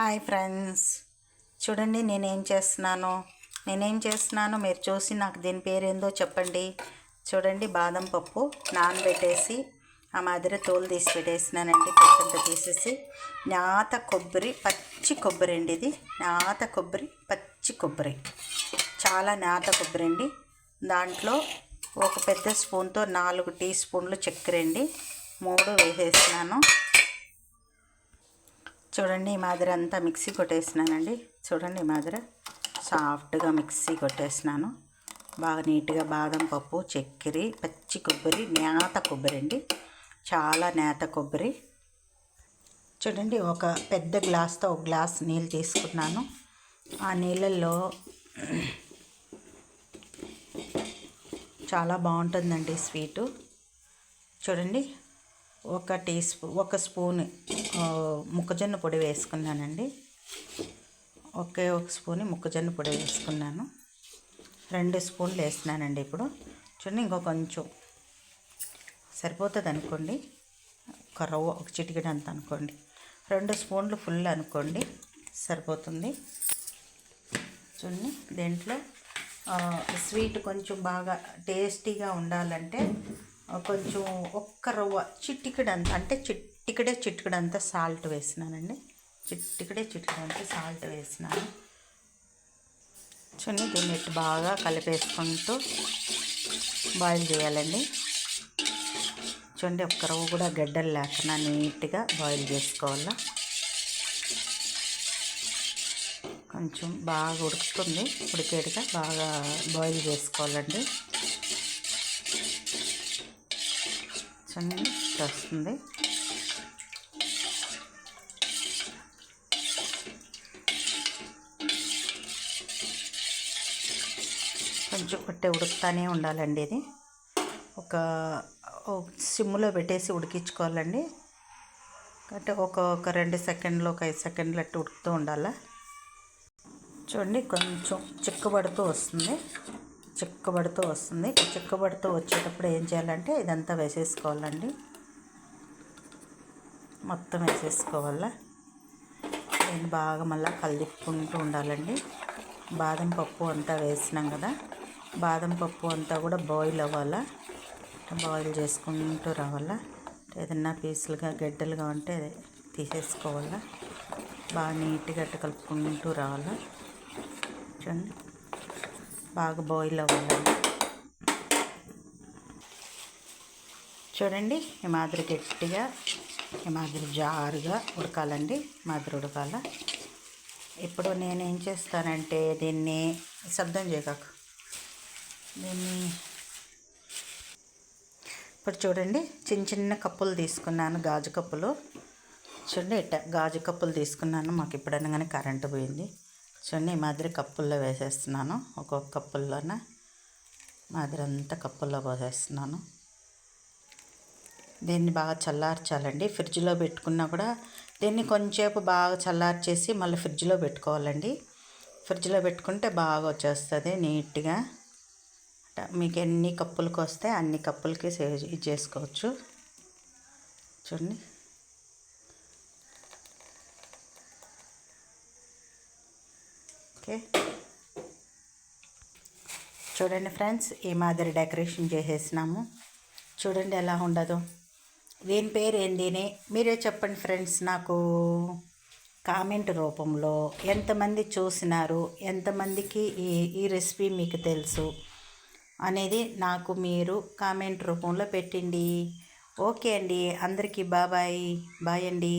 Hi friends. చూడండి నేనేం చేస్తున్నాను? నేనేం చేస్తున్నానో మీరు చూసి నాకు దీని పేరేందో చెప్పండి. చూడండి బాదం పప్పు నానబెట్టేసి ఆ మాదిరి తోలు తీసి పెట్టేసినానండి. పొట్టంత తీసేసి నాత కొబ్బరి పచ్చి కొబ్బరి అండి ఇది. నాత కొబ్బరి పచ్చి కొబ్బరి. చాలా నాత కొబ్బరి అండి. దాంట్లో ఒక పెద్ద స్పూన్తో నాలుగు టీ స్పూన్లు చక్కెర అండి. మూడు వేసేసినాను. చూడండి ఈ మాదిరి అంతా మిక్సీ కొట్టేసినానండి. చూడండి ఈ మాదిరి సాఫ్ట్గా మిక్సీ కొట్టేసినాను. బాగా నీట్గా బాదం పప్పు చక్కెర పచ్చి కొబ్బరి నేత కొబ్బరి అండి. చాలా నేత కొబ్బరి. చూడండి ఒక పెద్ద గ్లాస్తో ఒక గ్లాస్ నీళ్ళు తీసుకున్నాను. ఆ నీళ్ళల్లో చాలా బాగుంటుందండి స్వీటు. చూడండి ఒక టీ స్పూ ఒక స్పూన్ మొక్కజొన్న పొడి వేసుకున్నానండి. ఒకే ఒక స్పూన్ మొక్కజొన్న పొడి వేసుకున్నాను. రెండు స్పూన్లు వేస్తున్నానండి ఇప్పుడు. చూడండి ఇంకో కొంచెం సరిపోతుంది అనుకోండి. ఒక రవ్వ ఒక చిటికెడు అంత అనుకోండి. రెండు స్పూన్లు ఫుల్ అనుకోండి సరిపోతుంది. చూడండి దీంట్లో స్వీట్ కొంచెం బాగా టేస్టీగా ఉండాలంటే కొంచెం ఒక్క రవ్వ చిట్టికడంత అంటే చిట్టికడే చిటికడంత సాల్ట్ వేసినానండి. చిట్టికడే చిటికడంత సాల్ట్ వేసినాను. చూడండి దీన్ని బాగా కలిపేసుకుంటూ బాయిల్ చేయాలండి. చూడండి ఒక్క రవ్వ కూడా గడ్డలు లేకుండా నీట్గా బాయిల్ చేసుకోవాలా. కొంచెం బాగా ఉడుకుతుంది. ఉడికేట్టుగా బాగా బాయిల్ చేసుకోవాలండి. చూడండి వస్తుంది కొంచెం కొట్టే ఉడుకుతానే ఉండాలండి ఇది. ఒక ఒక సిమ్లో పెట్టేసి ఉడికించుకోవాలండి. అంటే ఒక ఒక రెండు సెకండ్లు ఒక ఐదు సెకండ్లు అట్టు ఉడుకుతూ ఉండాలా. చూడండి కొంచెం చిక్కబడుతూ వస్తుంది. చిక్కబడుతూ వస్తుంది. చిక్కబడుతూ వచ్చేటప్పుడు ఏం చేయాలంటే ఇదంతా వేసేసుకోవాలండి. మొత్తం వేసేసుకోవాలా? దీన్ని బాగా మళ్ళీ కలిపుకుంటూ ఉండాలండి. బాదం పప్పు అంతా వేసినాం కదా. బాదం పప్పు అంతా కూడా బాయిల్ అవ్వాలా? బాయిల్ చేసుకుంటూ రావాలా? ఏదన్నా పీసులుగా గడ్డలుగా ఉంటే తీసేసుకోవాలా? బాగా నీట్గా కలుపుకుంటూ రావాలా? చూడండి. బాగా బాయిల్ అవ్వాలి. చూడండి ఈ మాదిరి గట్టిగా ఈ మాదిరి జారుగా ఉడకాలండి మాదిరి ఉడకాల. ఇప్పుడు నేను ఏం చేస్తానంటే దీన్ని శబ్దం చేయక దీన్ని ఇప్పుడు చూడండి చిన్న చిన్న కప్పులు తీసుకున్నాను గాజు కప్పులు. చూడండి ఇట్ట గాజు కప్పులు తీసుకున్నాను మాకు ఎప్పుడైనా కానీ కరెంటు పోయింది. చూడండి ఈ మాదిరి కప్పుల్లో వేసేస్తున్నాను. ఒక్కొక్క కప్పుల్లోన మాదిరి అంతా కప్పుల్లో పోసేస్తున్నాను. దీన్ని బాగా చల్లార్చాలండి. ఫ్రిడ్జ్లో పెట్టుకున్నా కూడా దీన్ని కొంచెంసేపు బాగా చల్లార్చేసి మళ్ళీ ఫ్రిడ్జ్లో పెట్టుకోవాలండి. ఫ్రిడ్జ్లో పెట్టుకుంటే బాగా వచ్చేస్తుంది నీట్గా. మీకు ఎన్ని కప్పులకు వస్తే అన్ని కప్పులకి సేవ్ ఇది చేసుకోవచ్చు. చూడండి. ఓకే. చూడండి ఫ్రెండ్స్ ఈ మాదిరి డెకరేషన్ చేసేసినాము. చూడండి ఎలా ఉండదు. దీని పేరు ఏందిని మీరే చెప్పండి ఫ్రెండ్స్ నాకు. కామెంట్ రూపంలో ఎంతమంది చూసినారు ఎంతమందికి ఈ ఈ రెసిపీ మీకు తెలుసు అనేది నాకు మీరు కామెంట్ రూపంలో పెట్టండి. ఓకే అండి అందరికీ బాబాయ్ బాయ్ అండి.